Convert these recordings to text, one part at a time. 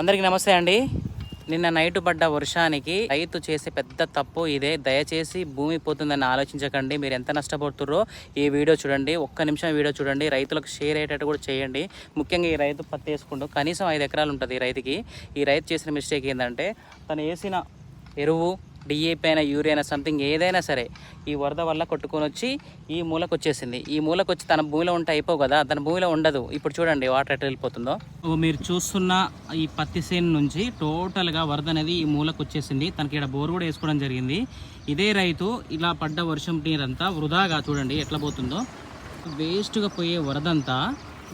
అందరికీ నమస్తే అండి. నిన్న నైట్ పడ్డ వర్షానికి రైతు చేసే పెద్ద తప్పు ఇదే. దయచేసి భూమి పోతుందని ఆలోచించకండి. మీరు ఎంత నష్టపోతుర్రో ఈ వీడియో చూడండి. ఒక్క నిమిషం వీడియో చూడండి. రైతులకు షేర్ అయ్యేటట్టు కూడా చేయండి. ముఖ్యంగా ఈ రైతు పత్తి వేసుకుంటూ కనీసం ఐదు ఎకరాలు ఉంటుంది ఈ రైతుకి. ఈ రైతు చేసిన మిస్టేక్ ఏంటంటే తను వేసిన ఎరువు డిఏపి అయినా యూరియా అయినా సంథింగ్ ఏదైనా సరే ఈ వరద వల్ల కొట్టుకొని వచ్చి ఈ మూలకు వచ్చేసింది ఈ మూలకు వచ్చి తన భూమిలో ఉంటే అయిపోవు కదా తన భూమిలో ఉండదు. ఇప్పుడు చూడండి వాటర్ ఎట్లా వెళ్ళిపోతుందో. మీరు చూస్తున్న ఈ పత్తి సేను నుంచి టోటల్గా వరద అనేది ఈ మూలకు వచ్చేసింది తనకి ఇక్కడ బోర్ కూడా వేసుకోవడం జరిగింది. ఇదే రైతు ఇలా పడ్డ వర్షం నీరంతా వృధాగా చూడండి ఎట్లా పోతుందో. వేస్ట్గా పోయే వరదంతా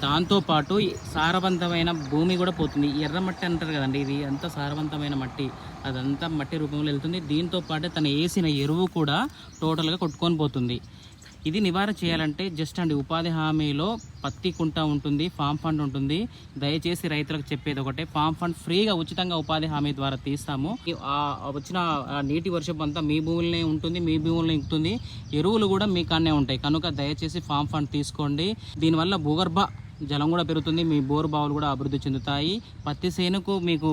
దాంతోపాటు సారవంతమైన భూమి కూడా పోతుంది. ఎర్ర మట్టి అంటారు కదండి ఇది. అంతా సారవంతమైన మట్టి. అదంతా మట్టి రూపంలో వెళ్తుంది. దీంతో పాటు తను వేసిన ఎరువు కూడా టోటల్గా కొట్టుకొని పోతుంది. ఇది నివారణ చేయాలంటే జస్ట్ అండి ఉపాధి హామీలో పత్తి కుంట ఉంటుంది ఫామ్ ఫండ్ ఉంటుంది. దయచేసి రైతులకు చెప్పేది ఒకటే ఫామ్ ఫండ్ ఫ్రీగా ఉచితంగా ఉపాధి హామీ ద్వారా తీస్తాము. వచ్చిన నీటి వర్షపు అంతా మీ భూములనే ఉంటుంది మీ భూములనే ఉంటుంది. ఎరువులు కూడా మీ కాడనే ఉంటాయి. కనుక దయచేసి ఫామ్ ఫండ్ తీసుకోండి. దీనివల్ల భూగర్భ జలం కూడా పెరుగుతుంది మీ బోరు బావులు కూడా అభివృద్ధి చెందుతాయి. పత్తి సేనుకు మీకు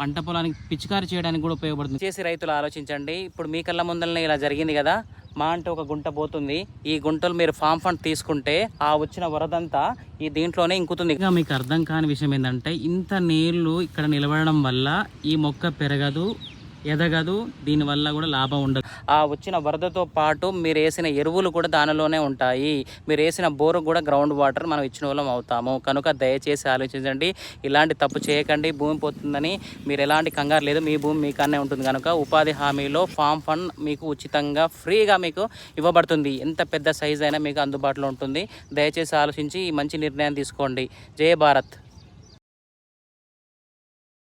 పంట పొలానికి పిచికారి చేయడానికి కూడా ఉపయోగపడుతుంది. చేసి రైతులు ఆలోచించండి. ఇప్పుడు మీ కళ్ళ ముందరనే ఇలా జరిగింది కదా? మా అంటే ఒక గుంట పోతుంది. ఈ గుంటలు మీరు ఫామ్ ఫండ్ తీసుకుంటే ఆ వచ్చిన వరదంతా ఈ దీంట్లోనే ఇంకుతుంది. ఇంకా మీకు అర్థం కాని విషయం ఏంటంటే ఇంత నీళ్ళు ఇక్కడ నిలబడడం వల్ల ఈ మొక్క పెరగదు ఎదగదు దీనివల్ల కూడా లాభం ఉండదు. ఆ వచ్చిన వరదతో పాటు మీరు వేసిన ఎరువులు కూడా దానిలోనే ఉంటాయి. మీరు వేసిన బోరు కూడా గ్రౌండ్ వాటర్ మనం ఇచ్చిన వాళ్ళం అవుతాము. కనుక దయచేసి ఆలోచించండి. ఇలాంటి తప్పు చేయకండి. భూమి పోతుందని మీరు ఎలాంటి కంగారు లేదు. మీ భూమి మీకన్నే ఉంటుంది. కనుక ఉపాధి హామీలో ఫామ్ ఫండ్ మీకు ఉచితంగా ఫ్రీగా మీకు ఇవ్వబడుతుంది. ఎంత పెద్ద సైజ్ అయినా మీకు అందుబాటులో ఉంటుంది. దయచేసి ఆలోచించి ఈ మంచి నిర్ణయం తీసుకోండి. జయ భారత్.